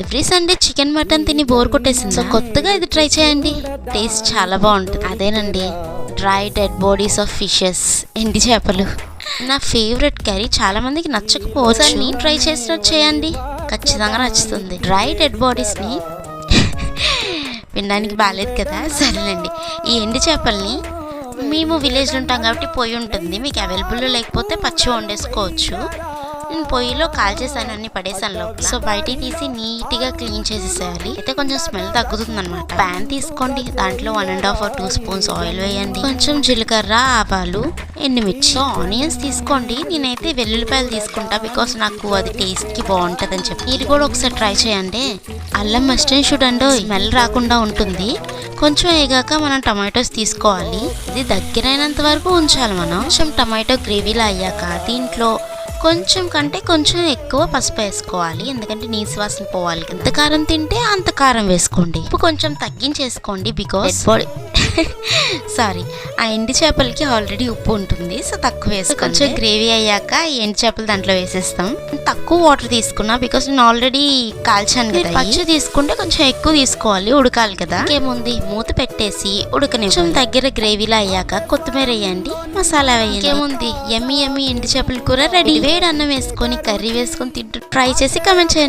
Every Sunday chicken mutton తిని bore కొట్టేసింది. So కొత్తగా ఇది ట్రై చేయండి. టేస్ట్ చాలా బాగుంటుంది. అదేనండి. Dry dead bodies of fishes ఎండి చేపలు. నా ఫేవరెట్ కర్రీ చాలా మందికి నచ్చకపోవచ్చు. నేను ట్రై చేసినట్టు చేయండి. ఖచ్చితంగా నచ్చుతుంది. డ్రై డెడ్ బాడీస్ని వినడానికి బాగాలేదు కదా. సరేలేండి. ఈ ఎండి చేపల్ని మేము విలేజ్లో ఉంటాం కాబట్టి పొయ్యి ఉంటుంది. మీకు అవైలబుల్ లేకపోతే పచ్చి వండేసుకోవచ్చు. పొయ్యిలో కాల్చేసాను అన్ని పడేసాను లోపల. సో బయటికి తీసి నీట్గా క్లీన్ చేసేసేయాలి. అయితే కొంచెం స్మెల్ తగ్గుతుంది అనమాట ప్యాన్ తీసుకోండి. దాంట్లో one and half two spoons oil వేయండి. కొంచెం జీలకర్ర ఆవాలు ఎండుమిర్చి. ఆనియన్స్ తీసుకోండి. నేనైతే వెల్లుల్లిపాయలు తీసుకుంటా బికాస్ నాకు అది టేస్ట్కి బాగుంటది అని చెప్పి. మీరు కూడా ఒకసారి ట్రై చేయండి. అల్లం మస్టర్డ్ చూడండి స్మెల్ రాకుండా ఉంటుంది. కొంచెం వేగాక మనం టమాటోస్ తీసుకోవాలి. ఇది దగ్గరైనంత వరకు ఉంచాలి మనం. కొంచెం టమాటో గ్రేవీలా అయ్యాక దీంట్లో కొంచెం కంటే కొంచెం ఎక్కువ పసుపు వేసుకోవాలి. ఎందుకంటే నీసు వాసన పోవాలి. ఎంత కారం తింటే అంత కారం వేసుకోండి. ఉప్పు కొంచెం తగ్గించేసుకోండి. బికాస్ బాడీ సారీ ఆ ఎండి చేపలకి ఆల్రెడీ ఉప్పు ఉంటుంది సో తక్కువ కొంచెం గ్రేవీ అయ్యాక ఎండి చేపలు దాంట్లో వేసేస్తాం. తక్కువ వాటర్ తీసుకున్నా బికాస్ నేను ఆల్రెడీ కాల్చాను కదా పచ్చి తీసుకుంటే కొంచెం ఎక్కువ తీసుకోవాలి ఉడకాలి కదా. ఇంకేముంది మూత పెట్టేసి ఉడకని కొంచెం దగ్గర గ్రేవీలా అయ్యాక కొత్తిమీర వేయండి మసాలా వేయండి. ఇంకేముంది ఎమ్మి ఎమ్మి ఎండి చేపల కూర రెడీ. వేడి అన్నం వేసుకొని కర్రీ వేసుకొని తింటూ ట్రై చేసి కమెంట్ చేయండి.